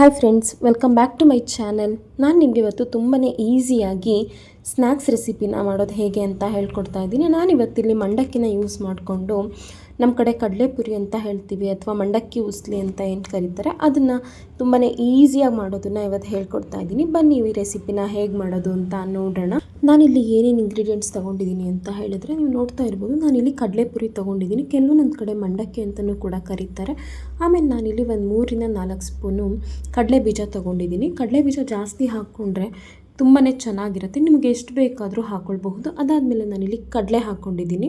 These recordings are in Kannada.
Hi friends welcome back to my channel ನಾನು ನಿಮಗೆ ಇವತ್ತು ತುಂಬಾ ಈಸಿಯಾಗಿ ಸ್ನ್ಯಾಕ್ಸ್ ರೆಸಿಪಿನ ಮಾಡೋದು ಹೇಗೆ ಅಂತ ಹೇಳ್ಕೊಡ್ತಾ ಇದ್ದೀನಿ. ನಾನು ಇವತ್ತಿಲ್ಲಿ ಮಂಡಕ್ಕಿನ ಯೂಸ್ ಮಾಡಿಕೊಂಡು ನಮ್ಮ ಕಡೆ ಕಡಲೆಪುರಿ ಅಂತ ಹೇಳ್ತೀವಿ ಅಥವಾ ಮಂಡಕ್ಕಿ ಉಸ್ಲಿ ಅಂತ ಏನು ಕರೀತಾರೆ, ಅದನ್ನು ತುಂಬಾ ಈಸಿಯಾಗಿ ಮಾಡೋದನ್ನು ಇವತ್ತು ಹೇಳ್ಕೊಡ್ತಾ ಇದ್ದೀನಿ. ಬನ್ನಿ ಈ ರೆಸಿಪಿನ ಹೇಗೆ ಮಾಡೋದು ಅಂತ ನೋಡೋಣ. ನಾನಿಲ್ಲಿ ಏನೇನು ಇಂಗ್ರೀಡಿಯೆಂಟ್ಸ್ ತೊಗೊಂಡಿದ್ದೀನಿ ಅಂತ ಹೇಳಿದ್ರೆ ನೀವು ನೋಡ್ತಾ ಇರ್ಬೋದು, ನಾನಿಲ್ಲಿ ಕಡಲೆಪುರಿ ತೊಗೊಂಡಿದ್ದೀನಿ. ಕೆಲವೊಂದೊಂದು ಕಡೆ ಮಂಡಕ್ಕಿ ಅಂತಲೂ ಕೂಡ ಕರೀತಾರೆ. ಆಮೇಲೆ ನಾನಿಲ್ಲಿ ಒಂದು ಮೂರಿಂದ ನಾಲ್ಕು ಸ್ಪೂನು ಕಡಲೆ ಬೀಜ ತೊಗೊಂಡಿದ್ದೀನಿ. ಕಡಲೆ ಬೀಜ ಜಾಸ್ತಿ ಹಾಕ್ಕೊಂಡ್ರೆ ತುಂಬಾ ಚೆನ್ನಾಗಿರುತ್ತೆ. ನಿಮಗೆ ಎಷ್ಟು ಬೇಕಾದರೂ ಹಾಕ್ಕೊಳ್ಬಹುದು ಅದಾದಮೇಲೆ ನಾನಿಲ್ಲಿ ಕಡಲೆ ಹಾಕ್ಕೊಂಡಿದ್ದೀನಿ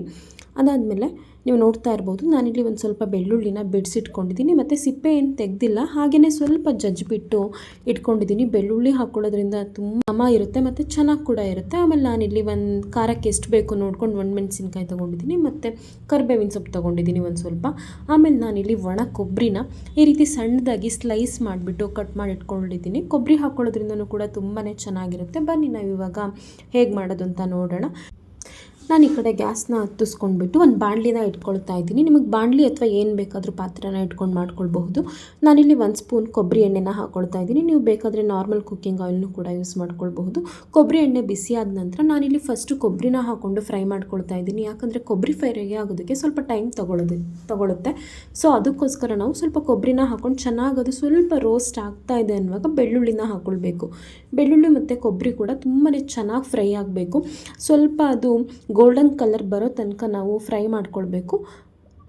ಅದಾದಮೇಲೆ ನೀವು ನೋಡ್ತಾ ಇರ್ಬೋದು, ನಾನಿಲ್ಲಿ ಒಂದು ಸ್ವಲ್ಪ ಬೆಳ್ಳುಳ್ಳಿನ ಬಿಡಿಸಿಟ್ಕೊಂಡಿದ್ದೀನಿ. ಮತ್ತು ಸಿಪ್ಪೆ ಏನು ತೆಗೆದಿಲ್ಲ ಹಾಗೆಯೇ ಸ್ವಲ್ಪ ಜಜ್ಜಿಬಿಟ್ಟು ಇಟ್ಕೊಂಡಿದ್ದೀನಿ. ಬೆಳ್ಳುಳ್ಳಿ ಹಾಕ್ಕೊಳ್ಳೋದ್ರಿಂದ ತುಂಬ ಘಮ ಇರುತ್ತೆ ಮತ್ತು ಚೆನ್ನಾಗಿ ಕೂಡ ಇರುತ್ತೆ. ಆಮೇಲೆ ನಾನಿಲ್ಲಿ ಒಂದು ಖಾರಕ್ಕೆ ಎಷ್ಟು ಬೇಕು ನೋಡ್ಕೊಂಡು ಒಣಮೆಣಸಿನ್ಕಾಯಿ ತೊಗೊಂಡಿದ್ದೀನಿ, ಮತ್ತು ಕರ್ಬೇವಿನ ಸೊಪ್ಪು ತೊಗೊಂಡಿದ್ದೀನಿ ಒಂದು ಸ್ವಲ್ಪ. ಆಮೇಲೆ ನಾನಿಲ್ಲಿ ಒಣ ಕೊಬ್ಬರಿನ ಈ ರೀತಿ ಸಣ್ಣದಾಗಿ ಸ್ಲೈಸ್ ಮಾಡಿಬಿಟ್ಟು ಕಟ್ ಮಾಡಿ ಇಟ್ಕೊಂಡಿದ್ದೀನಿ. ಕೊಬ್ಬರಿ ಹಾಕ್ಕೊಳ್ಳೋದ್ರಿಂದನೂ ಕೂಡ ತುಂಬಾ ಚೆನ್ನಾಗಿರುತ್ತೆ. ಬನ್ನಿ ನಾವು ಇವಾಗ ಹೇಗೆ ಮಾಡೋದು ಅಂತ ನೋಡೋಣ. ನಾನು ಈ ಕಡೆ ಗ್ಯಾಸ್ನ ಹತ್ತಿಸ್ಕೊಂಡ್ಬಿಟ್ಟು ಒಂದು ಬಾಣಲಿನ ಇಟ್ಕೊಳ್ತಾ ಇದ್ದೀನಿ. ನಿಮಗೆ ಬಾಣಲಿ ಅಥವಾ ಏನು ಬೇಕಾದರೂ ಪಾತ್ರೆನ ಇಟ್ಕೊಂಡು ಮಾಡ್ಕೊಳ್ಬಹುದು. ನಾನಿಲ್ಲಿ ಒಂದು ಸ್ಪೂನ್ ಕೊಬ್ಬರಿ ಎಣ್ಣೆನ ಹಾಕೊಳ್ತಾ ಇದ್ದೀನಿ. ನೀವು ಬೇಕಾದರೆ ನಾರ್ಮಲ್ ಕುಕ್ಕಿಂಗ್ ಆಯಿಲ್ನು ಕೂಡ ಯೂಸ್ ಮಾಡ್ಕೊಳ್ಬಹುದು. ಕೊಬ್ಬರಿ ಎಣ್ಣೆ ಬಿಸಿ ಆದ ನಂತರ ನಾನಿಲ್ಲಿ ಫಸ್ಟು ಕೊಬ್ಬರಿನ ಹಾಕ್ಕೊಂಡು ಫ್ರೈ ಮಾಡ್ಕೊಳ್ತಾ ಇದ್ದೀನಿ. ಯಾಕಂದರೆ ಕೊಬ್ಬರಿ ಫ್ರೈ ಆಗೋದಕ್ಕೆ ಸ್ವಲ್ಪ ಟೈಮ್ ತಗೊಳ್ಳೋದು ತಗೊಳುತ್ತೆ. ಸೊ, ಅದಕ್ಕೋಸ್ಕರ ನಾವು ಸ್ವಲ್ಪ ಕೊಬ್ಬರಿನ ಹಾಕ್ಕೊಂಡು ಚೆನ್ನಾಗಿ ಸ್ವಲ್ಪ ರೋಸ್ಟ್ ಆಗ್ತಾ ಇದೆ ಅನ್ನುವಾಗ ಬೆಳ್ಳುಳ್ಳಿನ ಹಾಕ್ಕೊಳ್ಬೇಕು ಬೆಳ್ಳುಳ್ಳಿ ಮತ್ತು ಕೊಬ್ಬರಿ ಕೂಡ ತುಂಬಾ ಚೆನ್ನಾಗಿ ಫ್ರೈ ಆಗಬೇಕು. ಸ್ವಲ್ಪ ಅದು ಗೋಲ್ಡನ್ ಕಲರ್ ಬರೋ ತನಕ ನಾವು ಫ್ರೈ ಮಾಡ್ಕೊಳ್ಬೇಕು.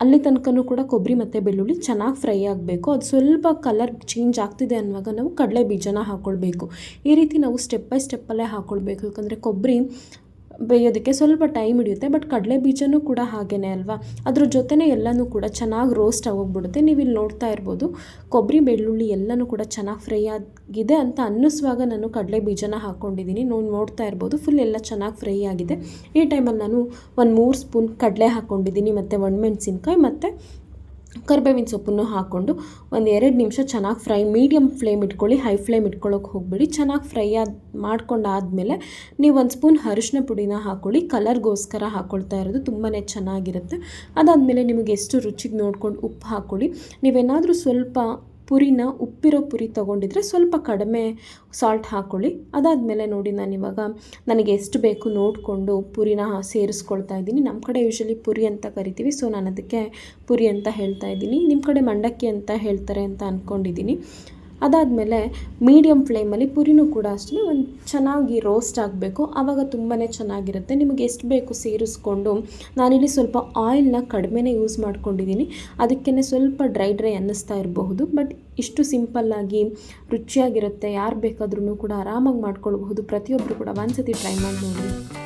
ಅಲ್ಲಿ ತನಕನೂ ಕೂಡ ಕೊಬ್ಬರಿ ಮತ್ತು ಬೆಳ್ಳುಳ್ಳಿ ಚೆನ್ನಾಗಿ ಫ್ರೈ ಆಗಬೇಕು. ಅದು ಸ್ವಲ್ಪ ಕಲರ್ ಚೇಂಜ್ ಆಗ್ತಿದೆ ಅನ್ನುವಾಗ ನಾವು ಕಡಲೆ ಬೀಜನ ಹಾಕ್ಕೊಳ್ಬೇಕು ಈ ರೀತಿ ನಾವು ಸ್ಟೆಪ್ ಬೈ ಸ್ಟೆಪ್ಪಲ್ಲೇ ಹಾಕ್ಕೊಳ್ಬೇಕು ಯಾಕಂದರೆ ಕೊಬ್ಬರಿ ಬೇಯೋದಕ್ಕೆ ಸ್ವಲ್ಪ ಟೈಮ್ ಹಿಡಿಯುತ್ತೆ, ಬಟ್ ಕಡಲೆ ಬೀಜನೂ ಕೂಡ ಹಾಗೇ ಅಲ್ವಾ? ಅದ್ರ ಜೊತೆನೇ ಎಲ್ಲನೂ ಕೂಡ ಚೆನ್ನಾಗಿ ರೋಸ್ಟ್ ಆಗೋಗ್ಬಿಡುತ್ತೆ. ನೀವು ಇಲ್ಲಿ ನೋಡ್ತಾ ಇರ್ಬೋದು ಕೊಬ್ಬರಿ ಬೆಳ್ಳುಳ್ಳಿ ಎಲ್ಲನೂ ಕೂಡ ಚೆನ್ನಾಗಿ ಫ್ರೈ ಆಗಿದೆ ಅಂತ ಅನ್ನಿಸುವಾಗ ನಾನು ಕಡಲೆ ಬೀಜನ ಹಾಕ್ಕೊಂಡಿದ್ದೀನಿ. ನೋಡಿ, ನೋಡ್ತಾ ಇರ್ಬೋದು ಫುಲ್ ಎಲ್ಲ ಚೆನ್ನಾಗಿ ಫ್ರೈ ಆಗಿದೆ. ಈ ಟೈಮಲ್ಲಿ ನಾನು ಒಂದು ಮೂರು ಸ್ಪೂನ್ ಕಡಲೆ ಹಾಕ್ಕೊಂಡಿದ್ದೀನಿ, ಮತ್ತು ಒಣಮೆಣಸಿನ್ಕಾಯಿ ಮತ್ತು ಕರಿಬೇವಿನ ಸೊಪ್ಪನ್ನು ಹಾಕ್ಕೊಂಡು ಒಂದು ಎರಡು ನಿಮಿಷ ಚೆನ್ನಾಗಿ ಫ್ರೈ ಮೀಡಿಯಮ್ ಫ್ಲೇಮ್ ಇಟ್ಕೊಳ್ಳಿ, ಹೈ ಫ್ಲೇಮ್ ಇಟ್ಕೊಳ್ಳೋಕೆ ಹೋಗಬೇಡಿ. ಚೆನ್ನಾಗಿ ಫ್ರೈ ಆದ, ಮಾಡ್ಕೊಂಡಾದಮೇಲೆ ನೀವು ಒಂದು ಸ್ಪೂನ್ ಅರಿಶಿನ ಪುಡಿನ ಹಾಕ್ಕೊಳ್ಳಿ. ಕಲರ್ಗೋಸ್ಕರ ಹಾಕ್ಕೊಳ್ತಾ ಇರೋದು ತುಂಬಾ ಚೆನ್ನಾಗಿರುತ್ತೆ. ಅದಾದಮೇಲೆ ನಿಮಗೆ ಎಷ್ಟು ರುಚಿಗೆ ನೋಡ್ಕೊಂಡು ಉಪ್ಪು ಹಾಕ್ಕೊಳ್ಳಿ. ನೀವೇನಾದರೂ ಸ್ವಲ್ಪ ಪುರಿನ ಉಪ್ಪಿರೋ ಪುರಿ ತೊಗೊಂಡಿದ್ರೆ ಸ್ವಲ್ಪ ಕಡಿಮೆ ಸಾಲ್ಟ್ ಹಾಕ್ಕೊಳ್ಳಿ ಅದಾದಮೇಲೆ ನೋಡಿ ನಾನಿವಾಗ ನನಗೆ ಎಷ್ಟು ಬೇಕು ನೋಡಿಕೊಂಡು ಪುರಿನ ಸೇರಿಸ್ಕೊಳ್ತಾ ಇದ್ದೀನಿ. ನಮ್ಮ ಕಡೆ ಯೂಶಲಿ ಪುರಿ ಅಂತ ಕರಿತೀವಿ ಸೊ ನಾನು ಅದಕ್ಕೆ ಪುರಿ ಅಂತ ಹೇಳ್ತಾ ಇದ್ದೀನಿ. ನಿಮ್ಮ ಕಡೆ ಮಂಡಕ್ಕಿ ಅಂತ ಹೇಳ್ತಾರೆ ಅಂತ ಅಂದ್ಕೊಂಡಿದ್ದೀನಿ ಅದಾದಮೇಲೆ ಮೀಡಿಯಮ್ ಫ್ಲೇಮಲ್ಲಿ ಪುರಿನೂ ಕೂಡ ಅಷ್ಟೇ, ಒಂದು ಚೆನ್ನಾಗಿ ರೋಸ್ಟ್ ಆಗಬೇಕು. ಆವಾಗ ತುಂಬಾ ಚೆನ್ನಾಗಿರುತ್ತೆ. ನಿಮಗೆ ಎಷ್ಟು ಬೇಕು ಸೇರಿಸ್ಕೊಂಡು, ನಾನಿಲ್ಲಿ ಸ್ವಲ್ಪ ಆಯಿಲ್ನ ಕಡಿಮೆನೇ ಯೂಸ್ ಮಾಡ್ಕೊಂಡಿದ್ದೀನಿ ಅದಕ್ಕೇ ಸ್ವಲ್ಪ ಡ್ರೈ ಡ್ರೈ ಅನ್ನಿಸ್ತಾ ಇರಬಹುದು. ಬಟ್ ಇಷ್ಟು ಸಿಂಪಲ್ಲಾಗಿ ರುಚಿಯಾಗಿರುತ್ತೆ. ಯಾರು ಬೇಕಾದ್ರೂ ಕೂಡ ಆರಾಮಾಗಿ ಮಾಡ್ಕೊಳ್ಬಹುದು. ಪ್ರತಿಯೊಬ್ಬರು ಕೂಡ ಒಂದ್ಸತಿ ಟ್ರೈ ಮಾಡಿ ನೋಡಿ